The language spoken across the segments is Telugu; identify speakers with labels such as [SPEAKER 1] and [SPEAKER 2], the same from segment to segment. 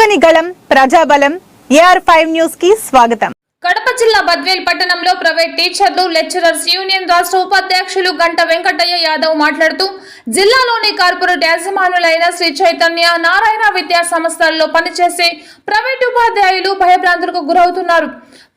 [SPEAKER 1] చెరగని గళం ప్రజాబలం ఏఆర్ ఫైవ్ న్యూస్కి స్వాగతం.
[SPEAKER 2] కడప జిల్లా బద్వేల్ పట్టణంలో ప్రైవేట్ టీచర్లు లెక్చరర్స్ యూనియన్ రాష్ట్ర ఉపాధ్యక్షులు గంట వెంకటయ్య యాదవ్ మాట్లాడుతూ జిల్లాలోని కార్పొరేట్ యాజమానులైన శ్రీ చైతన్య నారాయణ విద్యా సంస్థల్లో పనిచేసే ప్రైవేట్ ఉపాధ్యాయులు భయభ్రాంతులకు గురవుతున్నారు.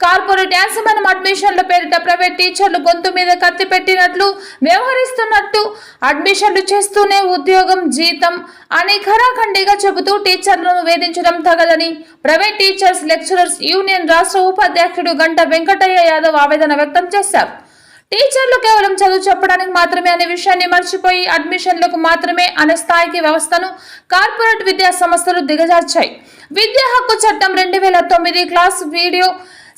[SPEAKER 2] కార్పొరేట్ యాజమాన్యం అడ్మిషన్ల పేరిట ప్రైవేట్ టీచర్లు గొంతు మీద కత్తి పెట్టినట్లు వ్యవహరిస్తున్నట్టు అడ్మిషన్లు చేస్తూనే ఉద్యోగం జీతం అని ఖరాఖండిగా చెబుతూ టీచర్లను వేధించడం తగదని ప్రైవేట్ టీచర్స్ లెక్చరర్స్ యూనియన్ రాష్ట్ర ఉపాధ్యక్షుడు గంట వెంకటయ్య యాదవ్ ఆవేదన వ్యక్తం చేశారు. టీచర్లు కేవలం చదువు చెప్పడానికి మాత్రమే అనే విషయాన్ని మర్చిపోయి అడ్మిషన్లకు మాత్రమే అనే స్థాయికి వ్యవస్థను కార్పొరేట్ విద్యా సంస్థలు దిగజార్చాయి. విద్యా హక్కు చట్టం రెండు వేల తొమ్మిది క్లాస్ వీడియో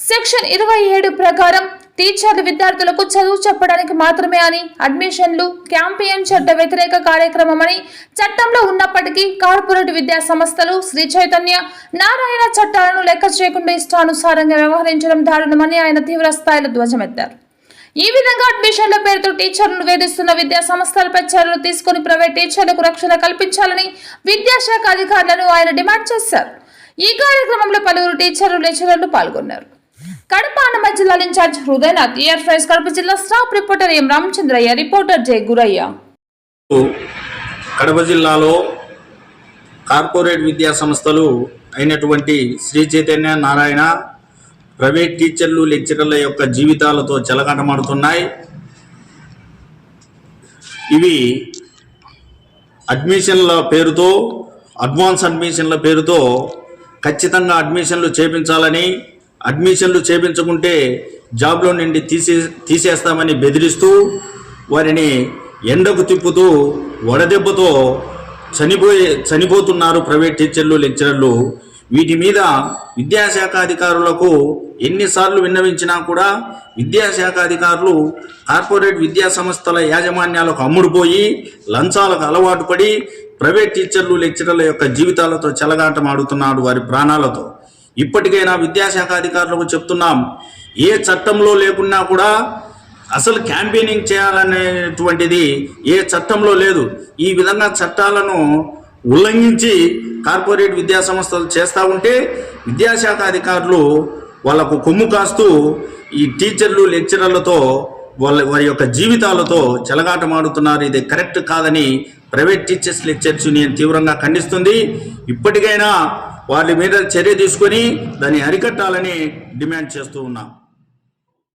[SPEAKER 2] సెక్షన్ ఇరవై ఏడు ప్రకారం టీచర్లు విద్యార్థులకు చదువు చెప్పడానికి మాత్రమే అని అడ్మిషన్లు క్యాంపియన్ చట్ట వ్యతిరేక కార్యక్రమమని చట్టంలో ఉన్నప్పటికీ కార్పొరేట్ విద్యా సంస్థలు శ్రీ చైతన్య నారాయణ చట్టాలను లెక్క చేయకుండా ఇష్టానుసారంగా వ్యవహరించడం దారుణమని ఆయన తీవ్ర స్థాయిలో ధ్వజమెత్తారు. ఈ విధంగా అడ్మిషన్ల పేరుతో టీచర్లను వేధిస్తున్న విద్యా సంస్థలపై చర్యలు తీసుకుని ప్రైవేట్ టీచర్లకు రక్షణ కల్పించాలని విద్యాశాఖ అధికారులను ఆయన డిమాండ్ చేశారు. ఈ కార్యక్రమంలో పలువురు టీచర్లు లెక్చరర్లు పాల్గొన్నారు. కడప అన్నమ జిల్లా ఇన్ఛార్జ్ హృదయనాథ్ ఇయర్ ఫ్రైస్ కడప జిల్లా staff reporter M Ramachandraiah reporter J Guraiah.
[SPEAKER 3] Kadapa జిల్లాలో కార్పొరేట్ విద్యా సంస్థలు అయినటువంటి శ్రీ చైతన్య నారాయణ ప్రైవేట్ టీచర్లు లెక్చరర్ల యొక్క జీవితాలతో చెలగాటమాడుతున్నాయి. ఇవి అడ్మిషన్ల పేరుతో అడ్వాన్స్ అడ్మిషన్ల పేరుతో ఖచ్చితంగా అడ్మిషన్లు చేపించాలని అడ్మిషన్లు చేపించకుంటే జాబ్లో నుండి తీసే తీసేస్తామని బెదిరిస్తూ వారిని ఎండకు తిప్పుతూ వడదెబ్బతో చనిపోయే చనిపోతున్నారు ప్రైవేట్ టీచర్లు లెక్చరర్లు. వీటి మీద విద్యాశాఖ అధికారులకు ఎన్నిసార్లు విన్నవించినా కూడా విద్యాశాఖ అధికారులు కార్పొరేట్ విద్యా సంస్థల యాజమాన్యాలకు అమ్ముడుపోయి లంచాలకు అలవాటు పడి ప్రైవేట్ టీచర్లు లెక్చరర్ల యొక్క జీవితాలతో చెలగాటమాడుతున్నాడు వారి ప్రాణాలతో. ఇప్పటికైనా విద్యాశాఖ అధికారులకు చెప్తున్నాం ఏ చట్టంలో లేకున్నా కూడా అసలు క్యాంపెయినింగ్ చేయాలనేటువంటిది ఏ చట్టంలో లేదు. ఈ విధంగా చట్టాలను ఉల్లంఘించి కార్పొరేట్ విద్యా సంస్థలు చేస్తూ ఉంటే విద్యాశాఖ అధికారులు వాళ్ళకు కొమ్ము కాస్తూ ఈ టీచర్లు లెక్చరర్లతో వాళ్ళ వారి యొక్క జీవితాలతో చెలగాటమాడుతున్నారు. ఇది కరెక్ట్ కాదని ప్రైవేట్ టీచర్స్ లెక్చర్స్ యూనియన్ తీవ్రంగా ఖండిస్తుంది. ఇప్పటికైనా వాళ్ళ మీద చర్య తీసుకొని దాన్ని అరికట్టాలని డిమాండ్ చేస్తూ ఉన్నాం.